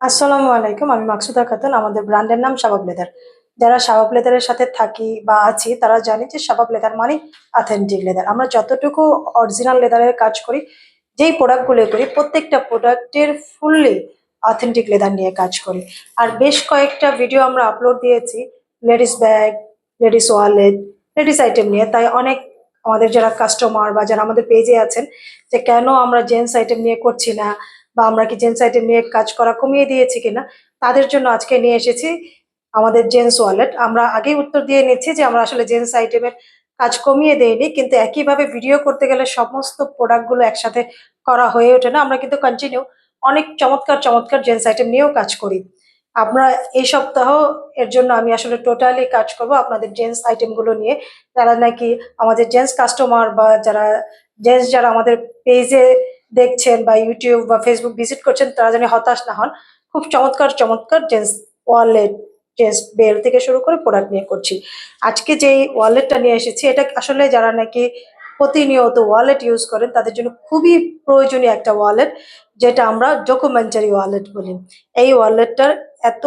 আসসালামু আলাইকুম, আমি মাকসুদা খাতুন, আমাদের ব্র্যান্ডের নাম শাবাব লেদার। যারা শাবাব লেদারের সাথে থাকি বা আছি, তারা জানে যে শাবাব লেদার মানে অথেন্টিক লেদার আমরা যতটুকু অরিজিনাল লেদারের কাজ করি, যেই প্রোডাক্টগুলো করি, প্রত্যেকটা প্রোডাক্টের ফুললি অথেন্টিক লেদার নিয়ে কাজ করি। আর বেশ কয়েকটা ভিডিও আমরা আপলোড দিয়েছি ladies bag ladies wallet ladies item নিয়ে। তাই অনেক আমাদের যারা কাস্টমার বা যারা আমাদের পেজে আছেন, যে কেন আমরা জেন্টস আইটেম নিয়ে করছি না বা আমরা কি জেন্টস আইটেম নিয়ে কাজ করা কমিয়ে দিয়েছি কিনা, তাদের জন্য আজকে নিয়ে এসেছি আমাদের জেন্টস ওয়ালেট আমরা আগেই উত্তর দিয়ে নিচ্ছি যে আমরা আসলে জেন্টস আইটেমের কাজ কমিয়ে দেইনি, কিন্তু একইভাবে ভিডিও করতে গেলে সমস্ত প্রোডাক্টগুলো একসাথে করা হয়ে ওঠে না। আমরা কিন্তু কন্টিনিউ অনেক চমৎকার চমৎকার জেন্টস আইটেম নিয়েও কাজ করি। আমরা এই সপ্তাহ এর জন্য আমি আসলে টোটালি কাজ করব আপনাদের জেন্টস আইটেমগুলো নিয়ে। যারা নাকি আমাদের জেন্টস কাস্টমার বা যারা জেন্টস যারা আমাদের পেজে দেখছেন বা ইউটিউব বা ফেসবুক ভিজিট করছেন, তারা যেন হতাশ না হন। খুব চমৎকার চমৎকার জেন্টস ওয়ালেট জেন্স বেল থেকে শুরু করে প্রোডাক্ট নিয়ে করছি। আজকে যেই ওয়ালেটটা নিয়ে এসেছি, এটা আসলে যারা নাকি প্রতিনিয়ত ওয়ালেট ইউজ করেন, তাদের জন্য খুবই প্রয়োজনীয় একটা ওয়ালেট যেটা আমরা ডকুমেন্টারি ওয়ালেট বলি। এই ওয়ালেটটার এত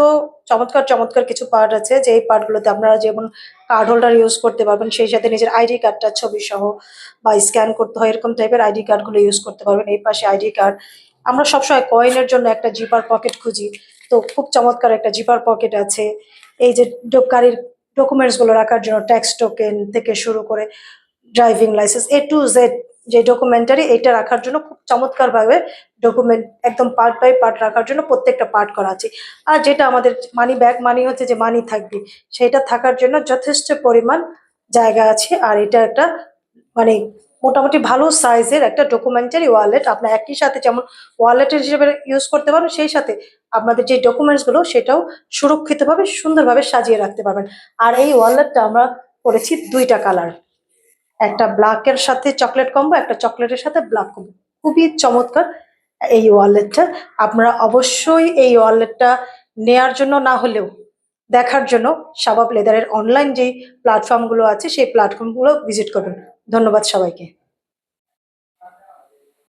চমৎকার চমৎকার কিছু পার্ট আছে যে এই পার্টগুলোতে আপনারা যেমন কার্ড হোল্ডার ইউজ করতে পারবেন, সেই সাথে নিজের আইডি কার্ডটার ছবি সহ বা স্ক্যান করতে হয়, এরকম টাইপের আইডি কার্ডগুলো ইউজ করতে পারবেন। এই পাশে আইডি কার্ড আমরা সবসময় কয়েনের জন্য একটা জিপার পকেট খুঁজি। তো খুব চমৎকার একটা জিপার পকেট আছে। এই যে গাড়ির ডকুমেন্টসগুলো রাখার জন্য ট্যাক্স টোকেন থেকে শুরু করে driving license A to Z যে ডকুমেন্টারি এটা রাখার জন্য খুব চমৎকার ভাবে ডকুমেন্ট একদম পার্ট বাই পার্ট রাখার জন্য প্রত্যেকটা পার্ট করা আছে। আর যেটা আমাদের মানি ব্যাগ মানি হচ্ছে যে মানি থাকবে, সেটা থাকার জন্য যথেষ্ট পরিমাণ জায়গা আছে। আর এটা একটা মানে মোটামুটি ভালো সাইজের একটা ডকুমেন্টারি ওয়ালেট আপনার একই সাথে যেমন ওয়ালেটের হিসেবে ইউজ করতে পারবেন, সেই সাথে আপনাদের যে ডকুমেন্টসগুলো, সেটাও সুরক্ষিতভাবে সুন্দরভাবে সাজিয়ে রাখতে পারবেন। আর এই ওয়ালেটটা আমরা করেছি দুইটা কালার একটা ব্ল্যাকের সাথে চকলেট কম্বো একটা চকলেটের সাথে ব্ল্যাক কম্বো খুবই চমৎকার এই ওয়ালেটটা আপনারা অবশ্যই এই ওয়ালেটটা নেয়ার জন্য, না হলেও দেখার জন্য শাবাব লেদারের অনলাইন যেই প্ল্যাটফর্মগুলো আছে, সেই প্ল্যাটফর্মগুলো ভিজিট করুন। ধন্যবাদ সবাইকে।